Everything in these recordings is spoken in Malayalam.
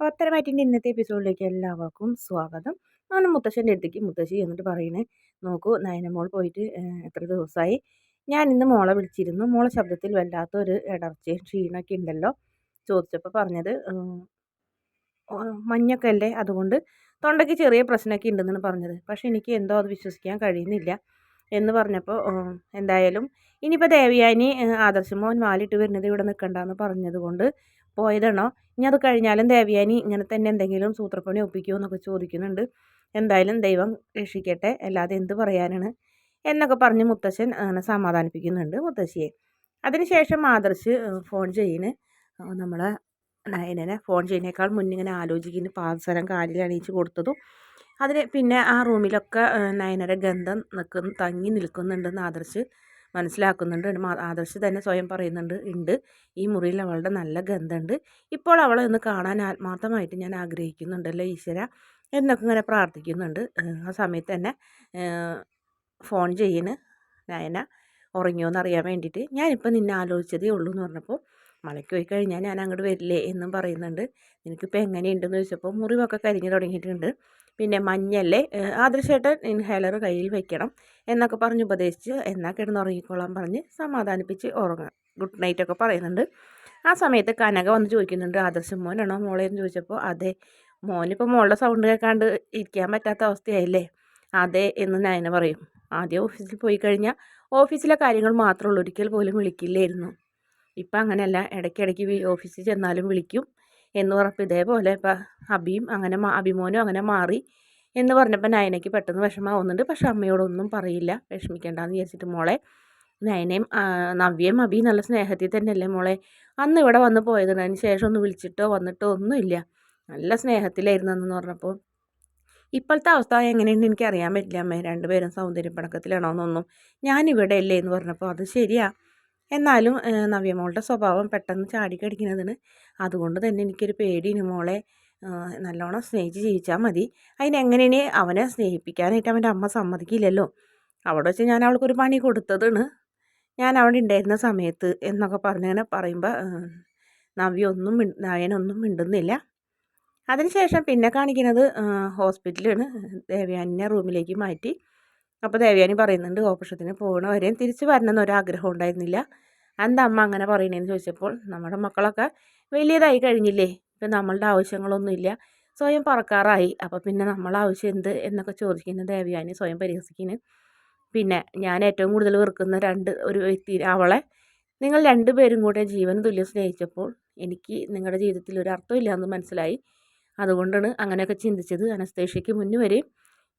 അപ്പോൾ അത്തരമായിട്ടിന്റെ ഇന്നത്തെ എപ്പിസോഡിലേക്ക് എല്ലാവർക്കും സ്വാഗതം. ഞാൻ മുത്തശ്ശന്റെ അടുത്തേക്ക് മുത്തശ്ശി എന്നിട്ട് പറയണേ നോക്കൂ നയനമോൾ പോയിട്ട് എത്ര ദിവസമായി ഞാൻ ഇന്ന് മോളെ വിളിച്ചിരുന്നു. മോളെ ശബ്ദത്തിൽ വല്ലാത്തൊരു ഇടർച്ചയും ക്ഷീണമൊക്കെ ഉണ്ടല്ലോ? ചോദിച്ചപ്പോൾ പറഞ്ഞത് മഞ്ഞൊക്കെ അല്ലേ അതുകൊണ്ട് തൊണ്ടയ്ക്ക് ചെറിയ പ്രശ്നമൊക്കെ ഉണ്ടെന്നാണ് പറഞ്ഞത്. പക്ഷേ എനിക്ക് എന്തോ അത് വിശ്വസിക്കാൻ കഴിയുന്നില്ല. എന്ന് പറഞ്ഞപ്പോൾ എന്തായാലും ഇനിയിപ്പോൾ ദേവിയാനി ആദർശമോൻ മാലിട്ട് വരുന്നത് ഇവിടെ നിൽക്കണ്ടെന്ന് പറഞ്ഞത് കൊണ്ട് പോയതാണോ? ഇനി അത് കഴിഞ്ഞാലും ദേവയാനി ഇങ്ങനെ തന്നെ എന്തെങ്കിലും സൂത്രപ്പണി ഒപ്പിക്കുമോ എന്നൊക്കെ ചോദിക്കുന്നുണ്ട്. എന്തായാലും ദൈവം രക്ഷിക്കട്ടെ. അല്ലാതെ എന്ത് പറയാനാണ്? എന്നൊക്കെ പറഞ്ഞ് മുത്തശ്ശൻ അങ്ങനെ സമാധാനിപ്പിക്കുന്നുണ്ട് മുത്തശ്ശിയെ. അതിനുശേഷം ആദർശ് ഫോൺ ചെയ്യുന്നു. നമ്മളെ നയനെ ഫോൺ ചെയ്യുന്നേക്കാൾ മുന്നിങ്ങനെ ആലോചിക്കുന്നു. പാദസരം കാലിൽ അണിയിച്ച് കൊടുത്തതും. അതിന് പിന്നെ ആ റൂമിലൊക്കെ നയനയുടെ ഗന്ധം നിൽക്കുന്നു തങ്ങി നിൽക്കുന്നുണ്ടെന്ന് ആദർശ് മനസ്സിലാക്കുന്നുണ്ട്. ആദർശ് തന്നെ സ്വയം പറയുന്നുണ്ട് ഉണ്ട്. ഈ മുറിയിൽ അവളുടെ നല്ല ഗന്ധമുണ്ട്. ഇപ്പോൾ അവളെ ഒന്ന് കാണാൻ ആത്മാർത്ഥമായിട്ട് ഞാൻ ആഗ്രഹിക്കുന്നുണ്ടല്ലോ ഈശ്വര? എന്നൊക്കെ ഇങ്ങനെ പ്രാർത്ഥിക്കുന്നുണ്ട്. ആ സമയത്ത് തന്നെ ഫോൺ ചെയ്യുന്നു നയന ഉറങ്ങിയോ എന്നറിയാൻ വേണ്ടിയിട്ട് ഞാനിപ്പോൾ നിന്നെ ആലോചിച്ചതേ ഉള്ളൂ എന്ന് പറഞ്ഞപ്പോൾ മലയ്ക്ക് പോയി കഴിഞ്ഞാൽ ഞാൻ അങ്ങോട്ട് വരില്ലേ എന്നും പറയുന്നുണ്ട്. നിനക്കിപ്പോൾ എങ്ങനെയുണ്ടെന്ന് ചോദിച്ചപ്പോൾ മുറിവൊക്കെ കരിഞ്ഞു തുടങ്ങിയിട്ടുണ്ട്. പിന്നെ മഞ്ഞല്ലേ ആദർശേട്ടൻ ഇൻഹേലർ കയ്യിൽ വെക്കണം എന്നൊക്കെ പറഞ്ഞ് ഉപദേശിച്ച് എന്നാൽ കിടന്നുറങ്ങിക്കോളാൻ പറഞ്ഞ് സമാധാനിപ്പിച്ച് ഉറങ്ങാം. ഗുഡ് നൈറ്റ് ഒക്കെ പറയുന്നുണ്ട്. ആ സമയത്ത് കനക വന്ന് ചോദിക്കുന്നുണ്ട് ആദർശം മോനാണോ മോളെ? എന്ന് ചോദിച്ചപ്പോൾ അതെ മോനിപ്പോൾ മോളുടെ സൗണ്ട് കേൾക്കാണ്ട് ഇരിക്കാൻ പറ്റാത്ത അവസ്ഥയായില്ലേ? അതെ എന്ന് നയന പറയും. ആദ്യം ഓഫീസിൽ പോയി കഴിഞ്ഞാൽ ഓഫീസിലെ കാര്യങ്ങൾ മാത്രമുള്ളൂ ഒരിക്കൽ പോലും വിളിക്കില്ലായിരുന്നു. ഇപ്പം അങ്ങനെയല്ല ഇടയ്ക്കിടയ്ക്ക് ഓഫീസിൽ ചെന്നാലും വിളിക്കും. എന്ന് പറഞ്ഞപ്പോൾ ഇതേപോലെ ഇപ്പം അബിയും അങ്ങനെ അഭിമോനും അങ്ങനെ മാറി എന്ന് പറഞ്ഞപ്പോൾ നയനയ്ക്ക് പെട്ടെന്ന് വിഷമാവുന്നുണ്ട്. പക്ഷെ അമ്മയോടൊന്നും പറയില്ല. വിഷമിക്കേണ്ടെന്ന് വിചാരിച്ചിട്ട് മോളെ നയനയും നവ്യയും അബി നല്ല സ്നേഹത്തിൽ തന്നെയല്ലേ മോളെ? അന്ന് ഇവിടെ വന്ന് പോയതിന് അതിന് ശേഷം ഒന്ന് വിളിച്ചിട്ടോ വന്നിട്ടോ ഒന്നുമില്ല. നല്ല സ്നേഹത്തിലായിരുന്നു എന്ന് പറഞ്ഞപ്പോൾ ഇപ്പോഴത്തെ അവസ്ഥ എങ്ങനെയുണ്ട് എനിക്ക് അറിയാൻ പറ്റില്ല അമ്മേ. രണ്ടുപേരും സൗന്ദര്യപ്പണക്കത്തിലാണോ എന്നൊന്നും. ഞാനിവിടെ അല്ലേ എന്ന് പറഞ്ഞപ്പോൾ അത് ശരിയാ. എന്നാലും നവ്യമോളുടെ സ്വഭാവം പെട്ടെന്ന് ചാടിക്കടിക്കുന്നതിന് അതുകൊണ്ട് തന്നെ എനിക്കൊരു പേടിയാണ് മോളെ. നല്ലോണം സ്നേഹിച്ച് ജീവിച്ചാൽ മതി. അതിനെങ്ങനെയാണ് അവനെ സ്നേഹിപ്പിക്കാനായിട്ട് അവന്റെ അമ്മ സമ്മതിക്കില്ലല്ലോ? അവിടെ വെച്ച് ഞാൻ അവൾക്കൊരു പണി കൊടുത്തതാണ്. ഞാൻ അവിടെ ഉണ്ടായിരുന്ന സമയത്ത് എന്നൊക്കെ പറഞ്ഞങ്ങനെ പറയുമ്പോൾ നവ്യ ഒന്നും നയനൊന്നും മിണ്ടുന്നില്ല. അതിനുശേഷം പിന്നെ കാണിക്കുന്നത് ഹോസ്പിറ്റലാണ് ദേവയാനിനെ റൂമിലേക്ക് മാറ്റി. അപ്പോൾ ദേവയാനി പറയുന്നുണ്ട് ഓപ്പറേഷത്തിന് പോകണവരെയും തിരിച്ച് വരണമെന്ന് ഒരാഗ്രഹം ഉണ്ടായിരുന്നില്ല. എന്താ അമ്മ അങ്ങനെ പറയണേന്ന് ചോദിച്ചപ്പോൾ നമ്മുടെ മക്കളൊക്കെ വലിയതായി കഴിഞ്ഞില്ലേ? ഇപ്പം നമ്മളുടെ ആവശ്യങ്ങളൊന്നുമില്ല. സ്വയം പറക്കാറായി. അപ്പോൾ പിന്നെ നമ്മൾ ആവശ്യം എന്ത്? എന്നൊക്കെ ചോദിക്കുന്നു ദേവയാനി സ്വയം പരിഹസിക്കുന്നു. പിന്നെ ഞാൻ ഏറ്റവും കൂടുതൽ വെറുക്കുന്ന രണ്ട് ഒരു വ്യക്തി അവളെ. നിങ്ങൾ രണ്ടുപേരും കൂടെ ജീവന് തുല്യം സ്നേഹിച്ചപ്പോൾ എനിക്ക് നിങ്ങളുടെ ജീവിതത്തിൽ ഒരു അർത്ഥമില്ല എന്ന് മനസ്സിലായി. അതുകൊണ്ടാണ് അങ്ങനെയൊക്കെ ചിന്തിച്ചത്. അനസ്തേഷ്യയ്ക്ക് മുന്നേ വരെയും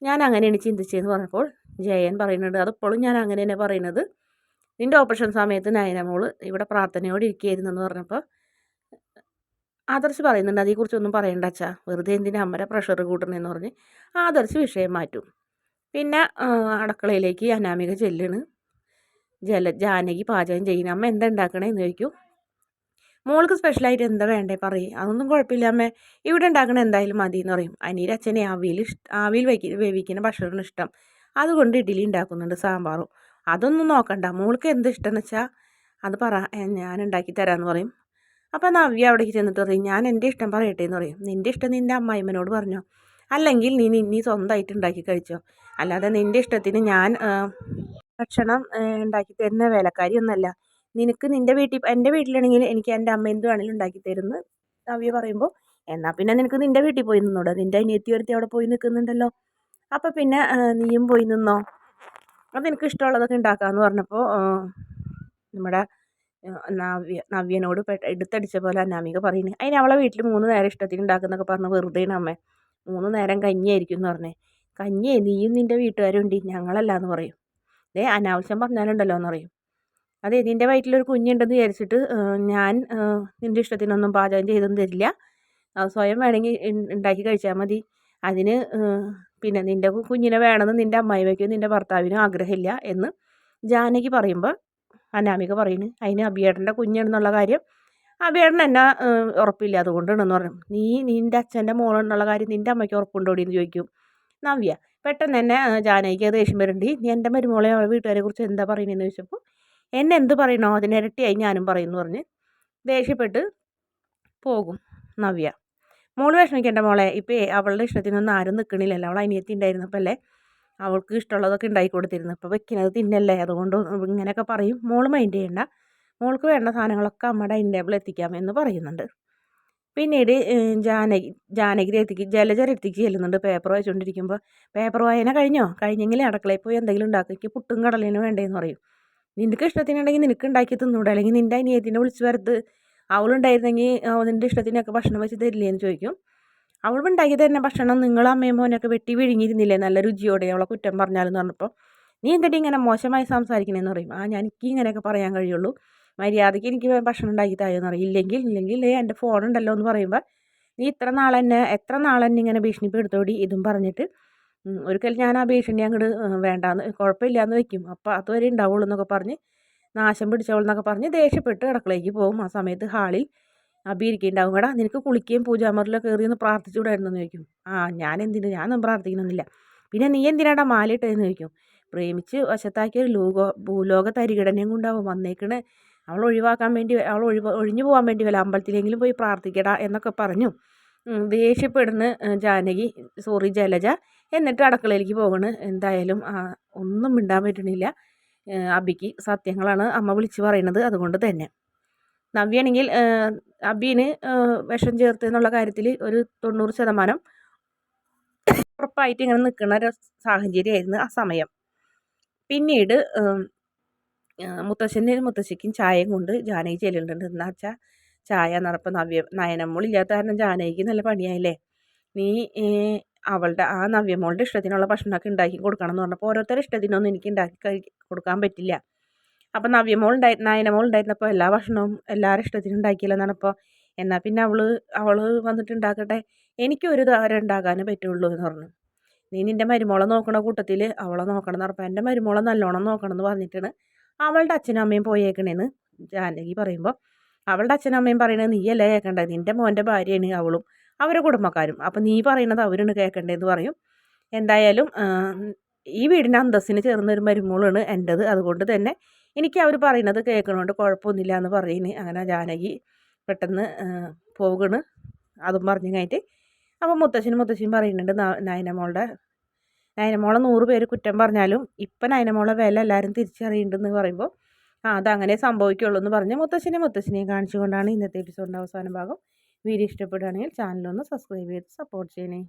ഞാൻ അങ്ങനെയാണ് ചിന്തിച്ചതെന്ന് പറഞ്ഞപ്പോൾ ജയൻ പറയുന്നുണ്ട്. അതിപ്പോഴും ഞാൻ അങ്ങനെ തന്നെ പറയുന്നത്. നിന്റെ ഓപ്പറേഷൻ സമയത്ത് നയനമോൾ ഇവിടെ പ്രാർത്ഥനയോട് ഇരിക്കുകയായിരുന്നു എന്ന് പറഞ്ഞപ്പോൾ ആദർശ് പറയുന്നുണ്ട്. അതേക്കുറിച്ചൊന്നും പറയണ്ട അച്ഛാ. വെറുതെ എന്തിനാ അമ്മരെ പ്രഷർ കൂട്ടണമെന്ന് പറഞ്ഞ് ആദർശ് വിഷയം മാറ്റും. പിന്നെ അടുക്കളയിലേക്ക് അനാമിക ചെല്ലണ്. ജല ജാനകി പാചകം ചെയ്യുന്ന അമ്മ എന്താ ഉണ്ടാക്കണേന്ന് ചോദിക്കും. മോൾക്ക് സ്പെഷ്യലായിട്ട് എന്താ വേണ്ടേ പറയും. അതൊന്നും കുഴപ്പമില്ല അമ്മേ. ഇവിടെ ഉണ്ടാക്കണ എന്തായാലും മതി എന്ന് പറയും. അനിയുടെ അച്ഛനെ ആവിയിൽ ആവിയിൽ വയ്ക്ക വേവിക്കുന്ന ഭക്ഷണം ഇഷ്ടം. അതുകൊണ്ട് ഇഡ്ഡലി ഉണ്ടാക്കുന്നുണ്ട് സാമ്പാറും. അതൊന്നും നോക്കണ്ട. മോൾക്ക് എന്ത് ഇഷ്ടം എന്ന് വെച്ചാൽ അത് പറ ഞാൻ ഉണ്ടാക്കി തരാമെന്ന് പറയും. അപ്പോൾ നവ്യ അവിടേക്ക് ചെന്നിട്ട് പറയും ഞാൻ എന്റെ ഇഷ്ടം പറയട്ടെ എന്ന് പറയും. നിന്റെ ഇഷ്ടം നിന്റെ അമ്മായിമ്മനോട് പറഞ്ഞോ? അല്ലെങ്കിൽ നീ നീ സ്വന്തമായിട്ട് ഉണ്ടാക്കി കഴിച്ചോ? അല്ലാതെ നിന്റെ ഇഷ്ടത്തിന് ഞാൻ ഭക്ഷണം ഉണ്ടാക്കി തരുന്ന വേലക്കാരി ഒന്നല്ല നിനക്ക് നിന്റെ വീട്ടിൽ എന്റെ വീട്ടിലാണെങ്കിൽ എനിക്ക് എന്റെ അമ്മ എന്ത് വേണമെങ്കിലും ഉണ്ടാക്കി തരുന്നു നവ്യ പറയുമ്പോൾ എന്നാൽ പിന്നെ നിനക്ക് നിന്റെ വീട്ടിൽ പോയി നിന്നോടാ നിന്റെ അനിയത്തി ഒരുത്തി അവിടെ പോയി നിൽക്കുന്നുണ്ടല്ലോ. അപ്പോൾ പിന്നെ നീയും പോയി നിന്നോ? അതെനിക്ക് ഇഷ്ടമുള്ളതൊക്കെ ഉണ്ടാക്കാമെന്ന് പറഞ്ഞപ്പോൾ നമ്മുടെ നവ്യ നവ്യനോട് എടുത്തടിച്ച പോലെ അനാമിക പറയുന്നത് അതിന് അവളെ വീട്ടിൽ മൂന്ന് നേരം ഇഷ്ടത്തിന് ഉണ്ടാക്കുന്നൊക്കെ പറഞ്ഞ് വെറുതെയാണ് അമ്മേ. മൂന്ന് നേരം കഞ്ഞിയായിരിക്കും എന്ന് പറഞ്ഞേ. കഞ്ഞിയേ നീയും നിന്റെ വീട്ടുകാരും ഉണ്ട് ഞങ്ങളല്ല എന്ന് പറയും. ദേ അനാവശ്യം പറഞ്ഞാലുണ്ടല്ലോ എന്ന് പറയും. അതെ നിന്റെ വയറ്റിലൊരു കുഞ്ഞുണ്ടെന്ന് വിചാരിച്ചിട്ട് ഞാൻ നിന്റെ ഇഷ്ടത്തിനൊന്നും പാചകം ചെയ്തൊന്നും തരില്ല. സ്വയം വേണമെങ്കിൽ ഉണ്ടാക്കി കഴിച്ചാൽ മതി. അതിന് പിന്നെ നിന്റെ കുഞ്ഞിനെ വേണമെന്ന് നിന്റെ അമ്മായിമ്മയ്ക്കും നിന്റെ ഭർത്താവിനും ആഗ്രഹമില്ല എന്ന് ജാനകി പറയുമ്പോൾ അനാമിക പറയുന്നു അതിന് അബിയേട്ടന്റെ കുഞ്ഞാണെന്നുള്ള കാര്യം അബിയേട്ടൻ എന്നെ ഉറപ്പില്ല. അതുകൊണ്ടാണെന്ന് പറഞ്ഞു. നീ നിന്റെ അച്ഛന്റെ മോളെന്നുള്ള കാര്യം നിന്റെ അമ്മയ്ക്ക് ഉറപ്പുണ്ടോടി എന്ന് ചോദിക്കും. നവ്യ പെട്ടെന്ന് തന്നെ ജാനകിക്ക് ദേഷ്യം വരണ്ടി. നീ എന്റെ മരുമോളെ അവളെ വീട്ടുകാരെ കുറിച്ച് എന്താ പറയുന്നതെന്ന് ചോദിച്ചപ്പോൾ എന്നെ എന്ത് പറയണോ അതിനിരട്ടിയായി ഞാനും പറയുന്നു പറഞ്ഞ് ദേഷ്യപ്പെട്ട് പോകും നവ്യ. മോൾ വിഷമിക്കേണ്ട മോളെ. ഇപ്പം അവളുടെ ഇഷ്ടത്തിനൊന്നും ആരും നിൽക്കണില്ലല്ലോ അവൾ അനിയത്തി ഉണ്ടായിരുന്നപ്പോൾ അല്ലേ? അവൾക്ക് ഇഷ്ടമുള്ളതൊക്കെ ഉണ്ടാക്കി കൊടുത്തിരുന്നു. ഇപ്പോൾ വെക്കുന്നത് തിന്നല്ലേ? അതുകൊണ്ട് ഇങ്ങനെയൊക്കെ പറയും. മോൾ മൈൻഡ് ചെയ്യണ്ട. മോൾക്ക് വേണ്ട സാധനങ്ങളൊക്കെ അമ്മ ഡൈനിങ് ടേബിൾ എത്തിക്കാം എന്ന് പറയുന്നുണ്ട്. പിന്നീട് ജാനകി ജാനകിരി എത്തിക്ക് ജലജര എത്തിക്ക് ചെല്ലുന്നുണ്ട്. പേപ്പർ വായിച്ചുകൊണ്ടിരിക്കുമ്പോൾ പേപ്പർ വായന കഴിഞ്ഞോ? കഴിഞ്ഞെങ്കിൽ അടുക്കളയിൽ പോയി എന്തെങ്കിലും ഉണ്ടാക്കി. പുട്ടും കടലിനും വേണ്ടേന്ന് പറയും. നിനക്ക് ഇഷ്ടത്തിനുണ്ടെങ്കിൽ നിനക്ക് ഉണ്ടാക്കി തിന്നൂടെ? അല്ലെങ്കിൽ നിന്റെ അനിയത്തിനെ വിളിച്ച് വരത്ത് അവളുണ്ടായിരുന്നെങ്കിൽ നിന്റെ ഇഷ്ടത്തിനൊക്കെ ഭക്ഷണം വെച്ച് തരില്ലേ എന്ന് ചോദിക്കും. അവൾ ഉണ്ടാക്കി തരുന്ന ഭക്ഷണം നിങ്ങൾ അമ്മയും മോനൊക്കെ വെട്ടി വിഴുങ്ങിയിരുന്നില്ലേ? നല്ല രുചിയോടെ അവളെ കുറ്റം പറഞ്ഞാലെന്ന് പറഞ്ഞപ്പോൾ. നീ എന്തിട്ട് ഇങ്ങനെ മോശമായി സംസാരിക്കണേന്ന് പറയും. ആ ഞാൻ എനിക്ക് ഇങ്ങനെയൊക്കെ പറയാൻ കഴിയുള്ളൂ. മര്യാദയ്ക്ക് എനിക്ക് ഭക്ഷണം ഉണ്ടാക്കി തായെന്ന് പറയും. ഇല്ലെങ്കിൽ ഇല്ലെങ്കിൽ എന്റെ ഫോൺ ഉണ്ടല്ലോ എന്ന് പറയുമ്പോൾ നീ ഇത്ര നാളെന്നെ എത്ര നാളെന്നെ ഇങ്ങനെ ഭീഷണിപ്പെടുത്തോടി ഇതും പറഞ്ഞിട്ട് ഒരിക്കൽ ഞാൻ ആ ഭീഷണി അങ്ങോട്ട് വേണ്ടാന്ന് കുഴപ്പമില്ലാന്ന് വെക്കും. അപ്പോൾ അതുവരെ ഉണ്ടാവുള്ളൂ എന്നൊക്കെ പറഞ്ഞ് നാശം പിടിച്ചവളെന്നൊക്കെ പറഞ്ഞ് ദേഷ്യപ്പെട്ട് കിടക്കളേക്ക് പോകും. ആ സമയത്ത് ഹാളിൽ അബി ഇരിക്കുന്നുണ്ടാവും എടാ നിനക്ക് കുളിക്കുകയും പൂജാമറിലൊക്കെ കയറി ഒന്ന് പ്രാർത്ഥിച്ചുകൂടായിരുന്നു എന്ന് ചോദിക്കും. ആ ഞാൻ എന്തിനു? ഞാനൊന്നും പ്രാർത്ഥിക്കണമെന്നില്ല പിന്നെ നീ എന്തിനാടാ മാലയിട്ടതെന്ന് ചോദിക്കും. പ്രേമിച്ച് വശത്താക്കിയ ഒരു ലോക ഭൂലോക തരികിടനെയും കൊണ്ടാവും വന്നേക്കണ്. അവൾ ഒഴിവാക്കാൻ വേണ്ടി അവൾ ഒഴിവ് ഒഴിഞ്ഞു പോകാൻ വേണ്ടി വല്ല അമ്പലത്തിലെങ്കിലും പോയി പ്രാർത്ഥിക്കടാ എന്നൊക്കെ പറഞ്ഞു. ദേഷ്യപ്പെടുന്ന ജാനകി സോറി ജലജ എന്നിട്ട് അടുക്കളയിലേക്ക് പോകണ് എന്തായാലും ഒന്നും മിണ്ടാൻ പറ്റണില്ല. അബിക്ക് സത്യങ്ങളാണ് അമ്മ വിളിച്ച് പറയുന്നത് അതുകൊണ്ട് തന്നെ. നവ്യാണെങ്കിൽ അബീന് വിഷം ചേർത്ത് എന്നുള്ള കാര്യത്തിൽ ഒരു തൊണ്ണൂറ് ശതമാനം ഉറപ്പായിട്ട് ഇങ്ങനെ നിൽക്കുന്ന ഒരു സാഹചര്യമായിരുന്നു ആ സമയം. പിന്നീട് മുത്തശ്ശന് മുത്തശ്ശിക്കും ചായയും കൊണ്ട് ജാനകി ചെല്ലുന്നുണ്ട്. എന്നാ വെച്ചാൽ ചായ നിറപ്പം നവ്യ നയനമ്മളില്ലാത്ത കാരണം ജാനകിക്ക് നല്ല പണിയായില്ലേ? നീ അവളുടെ ആ നവ്യമോളുടെ ഇഷ്ടത്തിനുള്ള ഭക്ഷണമൊക്കെ ഉണ്ടാക്കി കൊടുക്കണം എന്ന് പറഞ്ഞപ്പോൾ ഓരോരുത്തരുടെ ഇഷ്ടത്തിനൊന്നും എനിക്ക് ഉണ്ടാക്കി കൊടുക്കാൻ പറ്റില്ല. അപ്പം നവ്യമോൾ ഉണ്ടായി നയനമോൾ ഉണ്ടായിരുന്നപ്പോൾ എല്ലാ ഭക്ഷണവും എല്ലാവരുടെ ഇഷ്ടത്തിനും ഉണ്ടാക്കിയില്ലെന്നാണ് ഇപ്പോൾ എന്നാൽ പിന്നെ അവൾ അവൾ വന്നിട്ട് ഉണ്ടാക്കട്ടെ എനിക്കൊരു ധാരം ഉണ്ടാക്കാനേ പറ്റുള്ളൂ എന്ന് പറഞ്ഞു. നീ നിന്റെ മരുമോളെ നോക്കണ കൂട്ടത്തിൽ അവളെ നോക്കണം എന്ന് പറഞ്ഞപ്പോൾ എന്റെ മരുമോളെ നല്ലോണം നോക്കണം എന്ന് പറഞ്ഞിട്ടാണ് അവളുടെ അച്ഛനും അമ്മയും പോയേക്കണേന്ന് ജാനകി പറയുമ്പോൾ അവളുടെ അച്ഛനും അമ്മയും പറയണത് നീയല്ലേ കേൾക്കണ്ടത് നിന്റെ മോന്റെ ഭാര്യയാണ് അവളും. അവരുടെ കുടുംബക്കാരും. അപ്പം നീ പറയുന്നത് അവരാണ് കേൾക്കേണ്ടതെന്ന് പറയും. എന്തായാലും ഈ വീടിന്റെ അന്തസ്സിന് ചേർന്നൊരു മരുമോളാണ് എന്റെത് അതുകൊണ്ട് തന്നെ എനിക്ക് അവർ പറയുന്നത് കേൾക്കണോണ്ട് കുഴപ്പമൊന്നുമില്ല എന്ന് പറയുന്നു അങ്ങനെ ജാനകി പെട്ടെന്ന് പോകണ്. അതും പറഞ്ഞു കഴിഞ്ഞിട്ട് അപ്പോൾ മുത്തശ്ശനും മുത്തശ്ശിയും പറയുന്നുണ്ട് നയനമോളുടെ നയനമോളെ നൂറ് പേര് കുറ്റം പറഞ്ഞാലും ഇപ്പം നയനമോളെ വില എല്ലാവരും തിരിച്ചറിയുന്നുണ്ടെന്ന് പറയുമ്പോൾ ആ അതങ്ങനെ സംഭവിക്കുള്ളൂ എന്ന് പറഞ്ഞ് മുത്തശ്ശനെ മുത്തശ്ശനെയും കാണിച്ചുകൊണ്ടാണ് ഇന്നത്തെ എപ്പിസോഡിന്റെ അവസാന ഭാഗം വീഡിയോ ഇഷ്ടപ്പെടുകയാണെങ്കിൽ ചാനലൊന്ന് സബ്സ്ക്രൈബ് ചെയ്ത് സപ്പോർട്ട് ചെയ്യണേ.